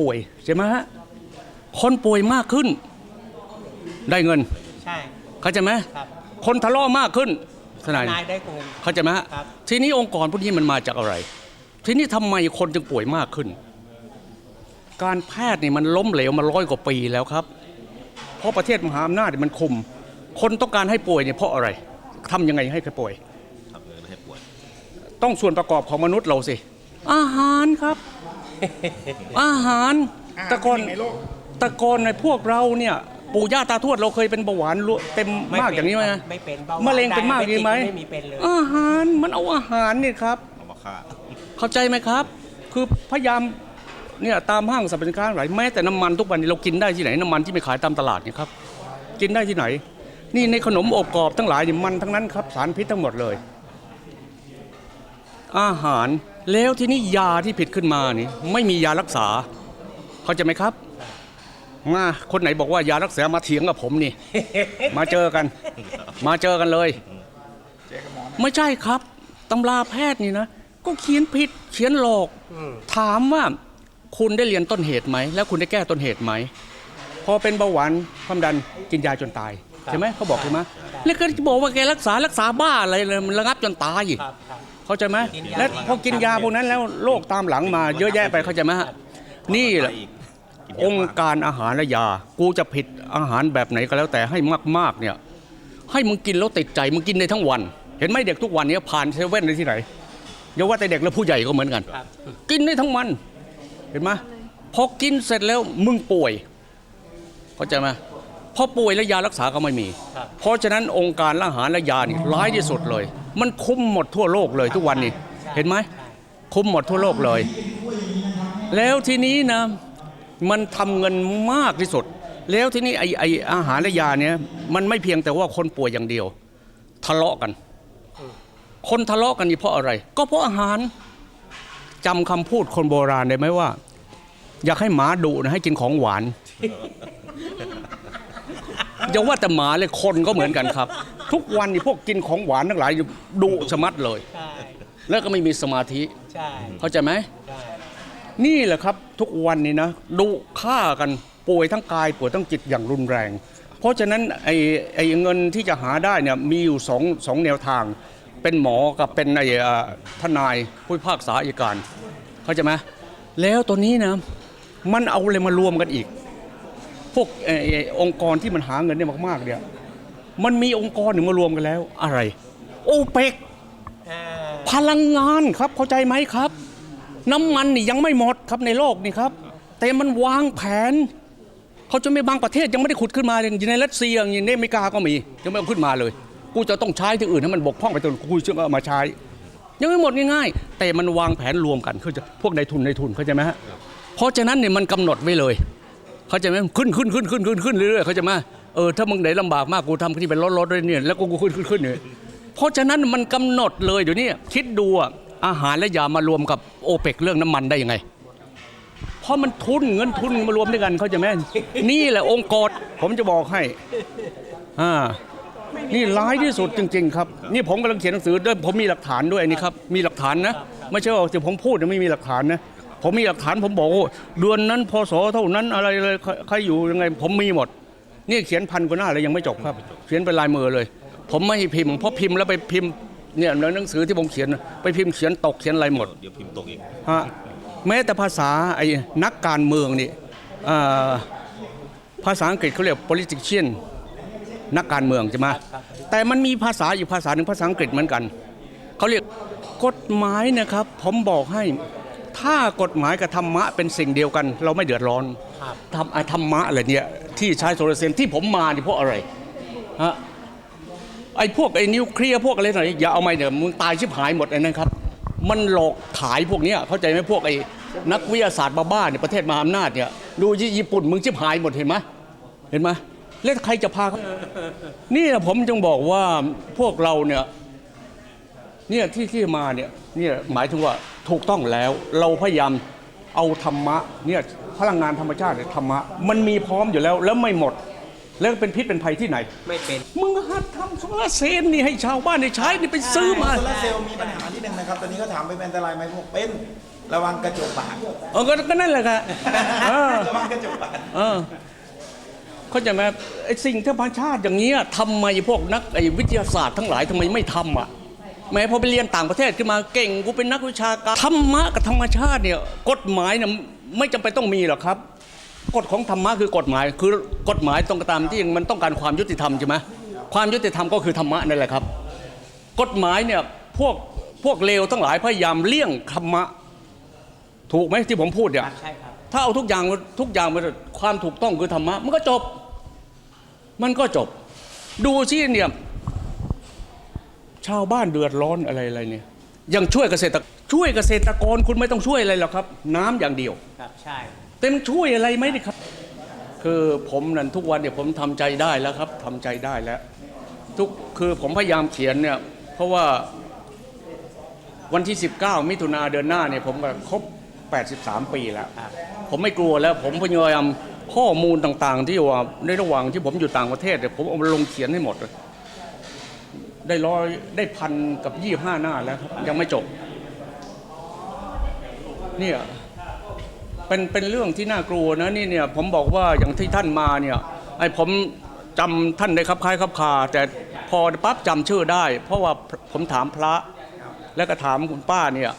ป่วยใช่ไหมฮะ คนป่วยมากขึ้น ได้เงิน ใช่ เข้าใจไหมครับ คนทะเลาะมากขึ้นทนายนายได้เงิน เข้าใจไหมฮะ ครับ ทีนี้องค์กรพวกนี้มันมาจากอะไร ทีนี้ทำไมคนจึงป่วยมากขึ้น การแพทย์นี่มันล้มเหลวมาร้อยกว่าปีแล้วครับ เพราะประเทศมหาอำนาจเนี่ยมันคุม คนต้องการให้ป่วยเนี่ยเพราะอะไรทำยังไงให้เขาป่วย ทำเงินให้ป่วยต้องส่วนประกอบของมนุษย์เราสิ อาหารครับ อาหารแตะกอนแตะกอนในพวกเราเนี่ยปู่ย่าตาทวดเราเคยเป็นเบาหวานรู้เต็มมากอย่างนี้ไหมไม่เป็นเบาหวานมะเร็งเป็นมากอย่างนี้ไหมไม่มีเป็นเลย อาหารมันเอาอาหารนี่ครับ เอามาฆ่าเข้าใจไหมครับ คือพยายามเนี่ยตามห้างสรรพสินค้าหลายแม้แต่น้ำมันทุกวันนี้เรากินได้ที่ไหนน้ำมันที่ไม่ขายตามตลาดเนี่ยครับ กินได้ที่ไหน นี่ในขนมอบกรอบทั้งหลายนี่มันทั้งนั้นครับสารพิษทั้งหมดเลย อาหาร แล้วที่นี่ยาที่ผิดขึ้นมานี่ไม่มียารักษา เข้าใจไหมครับ มาคนไหนบอกว่ายารักษามาเถียงกับผมนี่ มาเจอกัน มาเจอกันเลย ไม่ใช่ครับตำราแพทย์นี่นะก็เขียนผิดเขียนหลอกอืมถามว่าคุณได้เรียนต้นเหตุไหม แล้วคุณได้แก้ต้นเหตุไหม พอเป็นเบาหวานความดันกินยาจนตาย ใช่ไหมเขาบอกใช่ไหมแล้วก็จะบอกว่าแกรักษารักษาบ้าอะไรเลยมันระงับจนตายครับครับ เข้าใจไหมกินยา และพอกินยาพวกนั้นแล้วโรคตามหลังมาเยอะแยะไปเข้าใจไหมฮะนี่แหละอีกกินองเยะค์มากการอาหารและยา กูจะผิดอาหารแบบไหนก็แล้วแต่ให้มากๆเนี่ย ให้มึงกินแล้วติดใจมึงกินได้ทั้งวัน เห็นไหมเด็กทุกวันนี้ผ่านเซเว่นได้ที่ไหนอย่าว่าแต่เด็กแล้วผู้ใหญ่ก็เหมือนกัน ครับ กินได้ทั้งวัน เห็นไหมพอกินเสร็จแล้วมึงป่วยเข้าใจไหม พอป่วยแล้วยารักษาก็ไม่มีครับเพราะฉะนั้นองค์การอาหารและยานี่ร้ายที่สุดเลย มันคุมหมดทั่วโลกเลยทุกวันนี้เห็นไหมคุมหมดทั่วโลกเลย แล้วทีนี้นะมันทำเงินมากที่สุด แล้วทีนี้ไอไออาหารและยาเนี่ยมันไม่เพียงแต่ว่าคนป่วยอย่างเดียว ทะเลาะกัน คนทะเลาะกันนี่เพราะอะไร ก็เพราะอาหารจำคำพูดคนโบราณได้ไหมว่า อยากให้หมาดุนะให้กินของหวาน อย่าว่าแต่หมาเลยคนก็เหมือนกันครับ ทุกวันนี่พวกกินของหวานทั้งหลายดุชะมัดเลย ใช่แล้วก็ไม่มีสมาธิ ใช่เข้าใจไหม ใช่ นี่แหละครับทุกวันนี้นะดุฆ่ากันป่วยทั้งกายป่วยทั้งจิตอย่างรุนแรง เพราะฉะนั้นไอ้ไอ้เงินที่จะหาได้เนี่ยมีอยู่สองสองแนวทาง เป็นหมอกับเป็นไอ้เอ่อทนายผู้พิพากษาอัยการ เข้าใจไหมแล้วตัวนี้นะมันเอาอะไรมารวมกันอีก พวกอองค์กรที่มันหาเงินได้มากๆเนี่ยมันมีองค์กรหนึ่งมารวมกันแล้ว อะไร โอเปกพลังงานครับเข้าใจไหมครับ น้ำมันนี่ยังไม่หมดครับในโลกนี่ครับแต่มันวางแผนเขาจะไม่บางประเทศยังไม่ได้ขุดขึ้นมาอย่างในรัสเซียอย่างในอเมริกาก็มียังไม่เอาขึ้นมาเลย กูจะต้องใช้ที่อื่นให้มันบกพร่องไปจนกูจะเอามาใช้ ยังไม่หมดง่ายๆ แต่มันวางแผนรวมกันเขาจะพวกนายทุนนายทุนเข้าใจไหมฮะเพราะฉะนั้นเนี่ยมันกำหนดไว้เลย เขาใจไหมขึ้นขึ้นขึ้นขึ้นขึ้นขึ้นเรื่อยๆเขาใจะมาเออถ้ามึงไหนลำบากมากกูทำที่เป็นรถรถด้วยเนี่ยแล้วกูขึ้นขึ้นขึ้นเนี่ยเพราะฉะนั้นมันกำหนดเลยเดี๋ยวนี้คิดดูอะอาหารและยามารวมกับโอเปกเรื่องน้ำมันได้ยังไง เพราะมันทุนเงินทุนมารวมด้วยกันเขาใจะไหมนี่แหละองค์กรผมจะบอกให้อ่านี่ร้ายที่สุดจริง ๆ ครับ นี่ผมกำลังเขียนหนังสือด้วยผมมีหลักฐานด้วยนี่ครับ มีหลักฐานนะ ไม่ใช่ว่าที่ผมพูดเนี่ยไม่มีหลักฐานนะ ผมมีหลักฐานผมบอกว่าเดือนนั้นพศเท่านั้นอะไรเลยใครใครอยู่ยังไง ผมมีหมด นี่เขียนพันกว่าหน้าเลยยังไม่จบครับ เขียนเป็นลายมือเลย ผมไม่ให้พิมพ์เพราะพิมพ์แล้วไปพิมพ์เนี่ยในหนังสือที่ผมเขียนน่ะไปพิมพ์เขียนตกเขียนอะไรหมดเดี๋ยวพิมพ์ตกอีกฮะแม้แต่ภาษาไอ้นักการเมืองนี่เอ่อภาษาอังกฤษเขาเรียก politician นักการเมืองใช่ไหมแต่มันมีภาษาอยู่ภาษาหนึ่งภาษาอังกฤษเหมือนกัน เขาเรียกกฎหมายนะครับ ผมบอกให้ ถ้ากฎหมายกับธรรมะเป็นสิ่งเดียวกัน เราไม่เดือดร้อนครับทำไอ้ธรรมะอะไรเนี่ยที่ใช้โซลาร์เซลล์ที่ผมมานี่เพราะอะไรฮะไอ้พวกไอ้นิวเคลียร์พวกอะไรหน่อยอย่าเอามาเดี๋ยวมึงตายชิบหายหมดไอ้นั่นครับ มันหลอกขายพวกเนี้ยเข้าใจไหมพวกไอ้นักวิทยาศาสตร์บ้าๆเนี่ยประเทศมหาอำนาจเนี่ยดูญี่ปุ่นมึงชิบหายหมดเห็นไหมเห็นไหมแล้วใครจะพาเขานี่นะผมจึงบอกว่าพวกเราเนี่ยเนี่ยที่ที่มาเนี่ยเนี่ยหมายถึงว่า ถูกต้องแล้วเราพยายามเอาธรรมะเนี่ยพลังงานธรรมชาติเนี่ยธรรมะมันมีพร้อมอยู่แล้วแล้วไม่หมด แล้วเป็นพิษเป็นภัยที่ไหน ไม่เป็น มึงหัดทำโซลาร์เซลล์นี่ให้ชาวบ้านได้ใช้นี่ไปซื้อมา โซลาร์เซลล์มีปัญหาที่หนึ่งนะครับ ตอนนี้ก็ถามไปเป็นอันตรายไหมบอกเป็นระวังกระจกบาดเออก็ก็นั่นแหละครับเออระวังกระจกบาดเออเข้าใจไหมไอ้สิ่งธรรมชาติอย่างเงี้ยทำไมพวกนักไอ้วิทยาศาสตร์ทั้งหลายทำไมไม่ทำอะ แม้พอไปเรียนต่างประเทศขึ้นมาเก่งกูเป็นนักวิชาการธรรมะกับธรรมชาติเนี่ยกฎหมายเนี่ยไม่จำเป็นต้องมีหรอกครับกฎของธรรมะคือกฎหมายคือกฎหมายตรงตามที่มันต้องการความยุติธรรมใช่ไหมความยุติธรรมก็คือธรรมะนั่นแหละครับ กฎหมายเนี่ยพวกพวกเลวทั้งหลายพยายามเลี่ยงธรรมะ ถูกไหมที่ผมพูดเนี่ยใช่ครับถ้าเอาทุกอย่างทุกอย่างมาความถูกต้องคือธรรมะ มันก็จบ มันก็จบ ดูสิเนี่ย ชาวบ้านเดือดร้อนอะไรอะไรเนี่ยยังช่วยเกษตรช่วยเกษตรกรคุณไม่ต้องช่วยอะไรหรอกครับ น้ำอย่างเดียวครับใช่เต็มนช่วยอะไรไหมนี่ครับ คือผมนั่นทุกวันเนี่ยผมทำใจได้แล้วครับทำใจได้แล้ว ทุกคือผมพยายามเขียนเนี่ยเพราะว่าวันที่ 19 มิถุนาเดือนหน้าเนี่ยผมก็ครบ 83 ปีแล้วครับผมไม่กลัวแล้ว ผมพยายามข้อมูลต่างๆ ที่ว่าในระหว่างที่ผมอยู่ต่างประเทศเนี่ยผมเอามาลงเขียนให้หมดเลย ได้ร้อยได้พันกับยี่ห้าหน้าแล้วครับ ยังไม่จบ เนี่ยเป็นเป็นเรื่องที่น่ากลัวนะนี่เนี่ยผมบอกว่าอย่างที่ท่านมาเนี่ยไอ้ผมจำท่านได้ครับคล้ายครับคาแต่พอปั๊บจำชื่อได้ เพราะว่าผมถามพระ แล้วก็ถามคุณป้าเนี่ย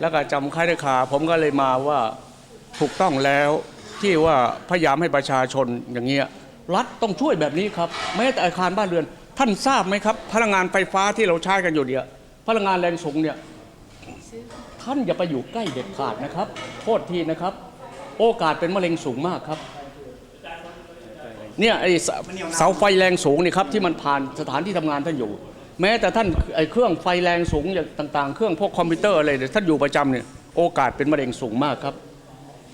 แล้วก็จำคล้ายได้คาผมก็เลยมาว่าถูกต้องแล้วที่ว่าพยายามให้ประชาชนอย่างเงี้ยรัฐต้องช่วยแบบนี้ครับแม้แต่อาคารบ้านเรือน ท่านทราบไหมครับ พลังงานไฟฟ้าที่เราใช้กันอยู่เนี่ยพลังงานแรงสูงเนี่ยท่านอย่าไปอยู่ใกล้เด็ดขาดนะครับโทษทีนะครับ โอกาสเป็นมะเร็งสูงมากครับเนี่ยไอเสาไฟแรงสูงนี่ครับที่มันผ่านสถานที่ทำงานท่านอยู่ แม้แต่ท่านไอเครื่องไฟแรงสูงอย่างต่างๆ เครื่องพวกคอมพิวเตอร์อะไรเนี่ยท่านอยู่ประจำเนี่ยโอกาสเป็นมะเร็งสูงมากครับ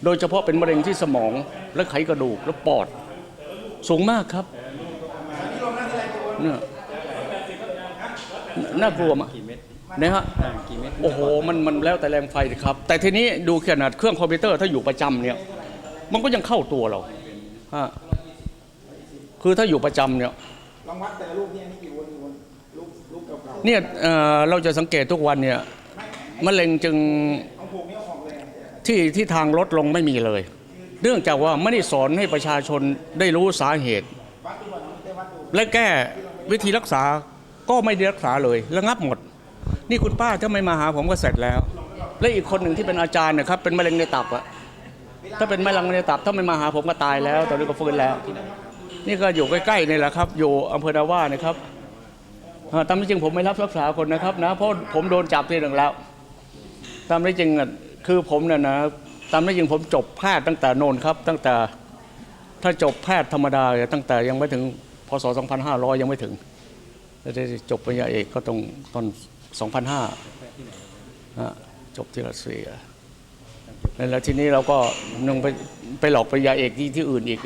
โดยเฉพาะเป็นมะเร็งที่สมองและไขกระดูกและปอดสูงมากครับ เนี่ยน่ากลัวมากกี่เม็ดนะฮะอ่ากี่เม็ดโอ้โหมันมันแล้วแต่แรงไฟสิครับ แต่ทีนี้ดูขนาดเครื่องคอมพิวเตอร์ถ้าอยู่ประจำเนี่ย มันก็ยังเข้าตัวเราฮะคือถ้าอยู่ประจำเนี่ยลองวัดแต่ละรูปเนี่ยนี่กี่วนกี่วนรูปรูปเก่าเนี่ยเอ่อเราจะสังเกตทุกวันเนี่ยมะเร็งจึงๆเอาผูกนี่เอาออกเลยที่ที่ทางลดลงไม่มีเลย เนื่องจากว่าไม่ได้สอนให้ประชาชนได้รู้สาเหตุ และแก้ วิธีรักษาก็ไม่ได้รักษาเลยระงับหมด นี่คุณป้าถ้าไม่มาหาผมก็เสร็จแล้ว และอีกคนหนึ่งที่เป็นอาจารย์นะครับเป็นมะเร็งในตับอะถ้าเป็นมะเร็งในตับถ้าไม่มาหาผมก็ตายแล้ว ตอนนี้ก็ฟื้นแล้ว นี่ก็อยู่ใกล้ๆนี่แหละครับ อยู่อำเภอนาว่านะครับตามที่จริงผมไม่รับรักษาคนนะครับนะเพราะผมโดนจับทีหนึ่งแล้ว ตามที่จริงคือผมเนี่ยนะตามที่จริงผมจบแพทย์ตั้งแต่โนนครับ ตั้งแต่ถ้าจบแพทย์ธรรมดาตั้งแต่ยังไม่ถึง ศ 2500 ยังไม่ถึงแล้วได้จบปริญญาเอกก็ตรงตอน 2005ฮะจบที่รัสเซียแล้วทีนี้เราก็นึงไปไปหลอกปริญญาเอกที่ที่อื่นอีก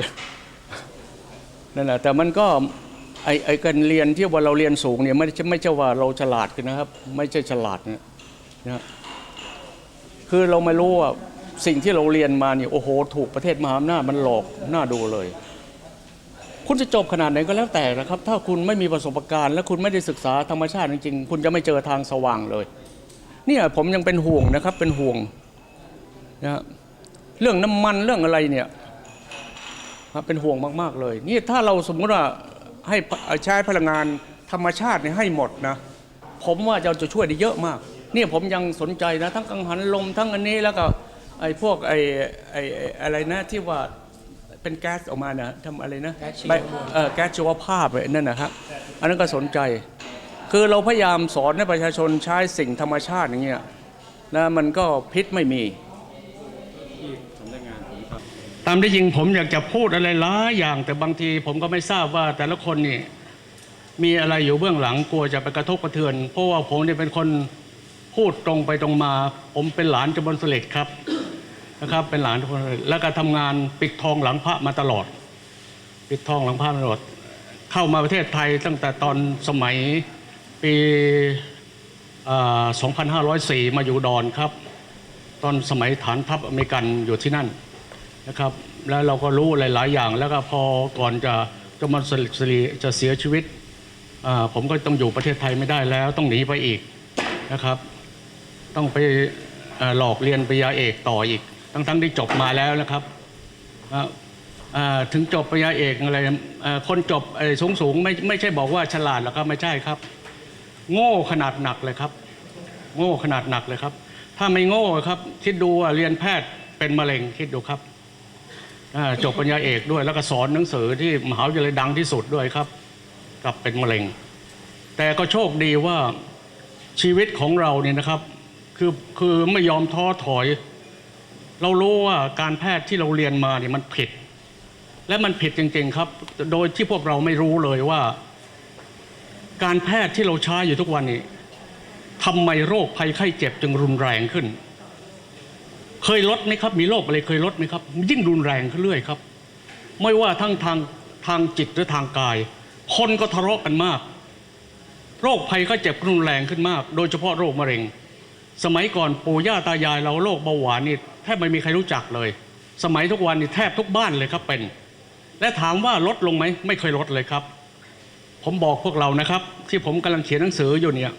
นั่นแหละแต่มันก็ไอไอการเรียนที่ว่าเราเรียนสูงเนี่ยไม่ใช่ไม่ใช่ว่าเราฉลาดกันนะครับ ไม่ใช่ฉลาดนะนะคือเราไม่รู้ว่าสิ่งที่เราเรียนมาเนี่ยโอ้โห ถูกประเทศมหาอำนาจมันหลอกหน้าดูเลย คุณจะจบขนาดไหนก็แล้วแต่นะครับ ถ้าคุณไม่มีประสบการณ์ และคุณไม่ได้ศึกษาธรรมชาติจริงๆ คุณจะไม่เจอทางสว่างเลย เนี่ยผมยังเป็นห่วงนะครับเป็นห่วงนะฮะเรื่องน้ำมันเรื่องอะไรเนี่ยครับเป็นห่วงมาก ๆ เลย นี่ถ้าเราสมมติว่าให้ใช้พลังงานธรรมชาติให้หมดนะ ผมว่าเราจะช่วยได้เยอะมากเนี่ยผมยังสนใจนะ ทั้งกังหันลมทั้งอันนี้แล้วก็ไอ้พวกไอ้ไอ้อะไรนะที่ว่า เป็นแก๊สออกมานะทำอะไรนะแก๊สชีวไม่เออแก๊สชีวภาพไอ้นั่นนะครับ อันนั้นก็สนใจ คือเราพยายามสอนให้ประชาชนใช้สิ่งธรรมชาติอย่างเงี้ยนะมันก็พิษไม่มีสำนักงานผมครับตามที่จริงผมอยากจะพูดอะไรหลายอย่าง แต่บางทีผมก็ไม่ทราบว่าแต่ละคนนี่มีอะไรอยู่เบื้องหลังกลัวจะไปกระทบกระเทือน เพราะว่าผมเนี่ยเป็นคนพูดตรงไปตรงมา ผมเป็นหลานจำบนเสล็จครับ นะครับ เป็นหลานจำบนเล็จแล้วก็ทำงานปิดทองหลังพระมาตลอด ปิดทองหลังพระมาตลอด เข้ามาประเทศไทยตั้งแต่ตอนสมัยปี 2504 มาอยู่ดอนครับ ตอนสมัยฐานทัพอเมริกันอยู่ที่นั่นนะครับ แล้วเราก็รู้หลาย ๆ อย่าง แล้วก็พอก่อนจะจะมาสลิดสลีจะเสียชีวิต ผมก็ต้องอยู่ประเทศไทยไม่ได้แล้ว ต้องหนีไปอีกนะครับ ต้องไปหลอกเรียนปริญญาเอกต่ออีก ทั้งๆที่จบมาแล้วนะครับถึงจบปริญญาเอกอะไรคนจบสูงสูงๆไม่ไม่ใช่บอกว่าฉลาดหรอกครับไม่ใช่ครับ โง่ขนาดหนักเลยครับ โง่ขนาดหนักเลยครับ ถ้าไม่โง่ครับคิดดูว่าเรียนแพทย์เป็นมะเร็งคิดดูครับจบปริญญาเอกด้วย แล้วก็สอนหนังสือที่มหาวิทยาลัยดังที่สุดด้วยครับกลับเป็นมะเร็ง แต่ก็โชคดีว่าชีวิตของเราเนี่ยนะครับ คือคือไม่ยอมท้อถอย เรารู้ว่าการแพทย์ที่เราเรียนมาเนี่ยมันผิด และมันผิดจริง ๆครับ โดยที่พวกเราไม่รู้เลยว่า การแพทย์ที่เราใช้อยู่ทุกวันนี้ทำไมโรคภัยไข้เจ็บจึงรุนแรงขึ้น เคยลดไหมครับ มีโรคอะไรเคยลดไหมครับ ยิ่งรุนแรงขึ้นเรื่อยครับ ไม่ว่าทั้งทางทางจิตหรือทางกาย คนก็ทะเลาะกันมาก โรคภัยไข้เจ็บรุนแรงขึ้นมาก โดยเฉพาะโรคมะเร็ง สมัยก่อนปู่ย่าตายายเราโรคเบาหวานนี่แทบไม่มีใครรู้จักเลย สมัยทุกวันนี่แทบทุกบ้านเลยครับเป็น และถามว่าลดลงไหมไม่เคยลดเลยครับ ผมบอกพวกเรานะครับ ที่ผมกำลังเขียนหนังสืออยู่เนี่ย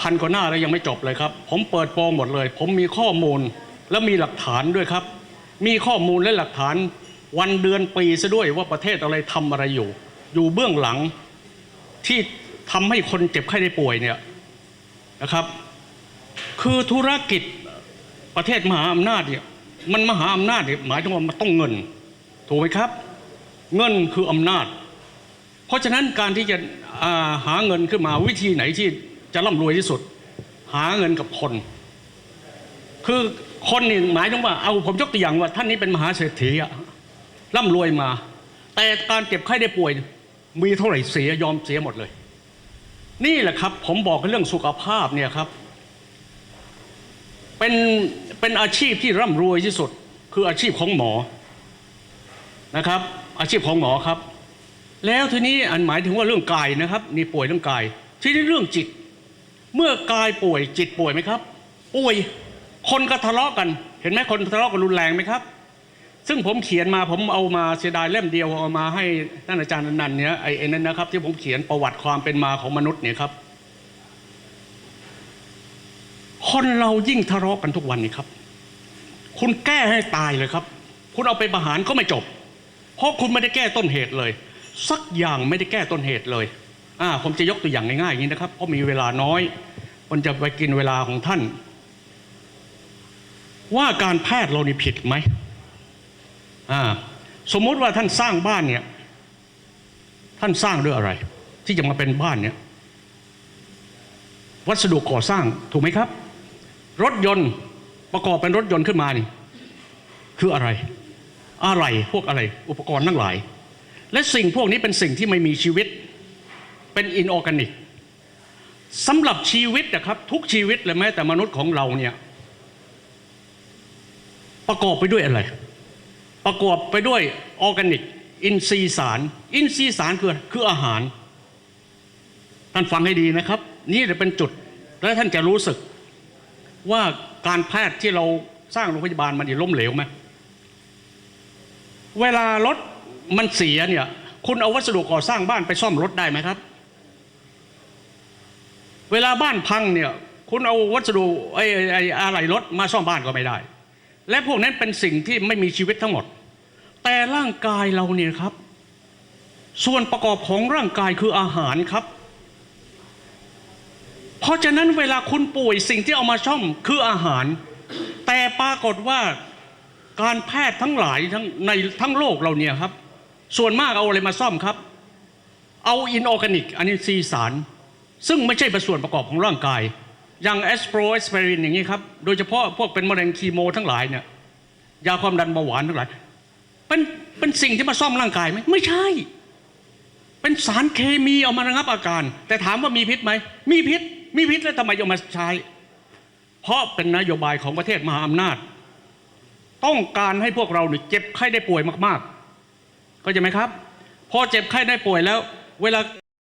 พันกว่าหน้าแล้วยังไม่จบเลยครับ ผมเปิดโปงหมดเลย ผมมีข้อมูลและมีหลักฐานด้วยครับ มีข้อมูลและหลักฐานวันเดือนปีซะด้วยว่าประเทศอะไรทำอะไรอยู่ อยู่เบื้องหลังที่ทำให้คนเจ็บไข้ได้ป่วยเนี่ย นะครับ คือธุรกิจประเทศมหาอำนาจเนี่ยมันมหาอำนาจเนี่ยหมายถึงว่ามันต้องเงิน ถูกไหมครับ เงินคืออำนาจ เพราะฉะนั้นการที่จะาหาเงินขึ้นมาวิธีไหนที่จะร่ำรวยที่สุด หาเงินกับคน คือคนนี่หมายถึงว่าเอาผมยกตัวอย่างว่า ท่านนี้เป็นมหาเศรษฐีอะร่ำรวยมา แต่การเจ็บไข้ได้ป่วย มีเท่าไหร่เสียยอมเสียหมดเลย นี่แหละครับ ผมบอกเรื่องสุขภาพเนี่ยครับ เป็นเป็นอาชีพที่ร่ำรวยที่สุด คืออาชีพของหมอนะครับ อาชีพของหมอครับ แล้วทีนี้อันหมายถึงว่าเรื่องกายนะครับนี่ป่วยเรื่องกาย ทีนี้เรื่องจิต เมื่อกายป่วยจิตป่วยไหมครับป่วยคนก็ทะเลาะกัน เห็นไหมคนทะเลาะกันรุนแรงไหมครับ ซึ่งผมเขียนมาผมเอามาเสียดายเล่มเดียวเอามาให้ท่านอาจารย์นันเนี่ยไอ้ไอ้นั่นนะครับ ที่ผมเขียนประวัติความเป็นมาของมนุษย์เนี่ยครับ คนเรายิ่งทะเลาะกันทุกวันนี้ครับ คุณแก้ให้ตายเลยครับ คุณเอาไปประหารก็ไม่จบ เพราะคุณไม่ได้แก้ต้นเหตุเลย สักอย่างไม่ได้แก้ต้นเหตุเลยอ่าผมจะยกตัวอย่างง่ายๆอย่างนี้นะครับเพราะมีเวลาน้อยมันจะไปกินเวลาของท่าน ว่าการแพทย์เรานี่ผิดไหม สมมติว่าท่านสร้างบ้านเนี่ย ท่านสร้างด้วยอะไร ที่จะมาเป็นบ้านเนี่ย วัสดุก่อสร้างถูกไหมครับ รถยนต์ประกอบเป็นรถยนต์ขึ้นมานี่ คืออะไร อะไรพวกอะไร อุปกรณ์ทั้งหลาย และสิ่งพวกนี้เป็นสิ่งที่ไม่มีชีวิตเป็นอินออร์แกนิกสำหรับชีวิตนะครับ ทุกชีวิตเลยแม้แต่มนุษย์ของเราเนี่ย ประกอบไปด้วยอะไร ประกอบไปด้วยออร์แกนิก อินทรีย์สาร อินทรีย์สารคือคืออาหาร ท่านฟังให้ดีนะครับ นี่จะเป็นจุด แล้วท่านจะรู้สึกว่าการแพทย์ที่เราสร้างโรงพยาบาลมันจะล้มเหลวไหมเวลารถมันเสียเนี่ย คุณเอาวัสดุก่อสร้างบ้านไปซ่อมรถได้ไหมครับ เวลาบ้านพังเนี่ย คุณเอาวัสดุไอ้ไอ้อะไรรถมาซ่อมบ้านก็ไม่ได้ และพวกนั้นเป็นสิ่งที่ไม่มีชีวิตทั้งหมด แต่ร่างกายเราเนี่ยครับ ส่วนประกอบของร่างกายคืออาหารครับ เพราะฉะนั้นเวลาคุณป่วยสิ่งที่เอามาซ่อมคืออาหาร แต่ปรากฏว่าการแพทย์ทั้งหลายทั้งในทั้งโลกเราเนี่ยครับ ส่วนมากเอาอะไรมาซ่อมครับ เอาอินออร์แกนิก อันนี้ซีสาร ซึ่งไม่ใช่เป็นส่วนประกอบของร่างกาย อย่างแอสโปรเอสเปรินอย่างนี้ครับ โดยเฉพาะพวกเป็นมะเร็งคีโมทั้งหลายเนี่ยยาความดันเบาหวานทั้งหลายเป็นเป็นสิ่งที่มาซ่อมร่างกายไหมไม่ใช่ เป็นสารเคมีเอามาระงับอาการ แต่ถามว่ามีพิษไหมมีพิษ มีพิษแล้วทำไมเอามาใช้ เพราะเป็นนโยบายของประเทศมหาอำนาจ ต้องการให้พวกเราเนี่ยเจ็บไข้ได้ป่วยมากๆเข้าใจไหมครับ พอเจ็บไข้ได้ป่วยแล้ว เวลา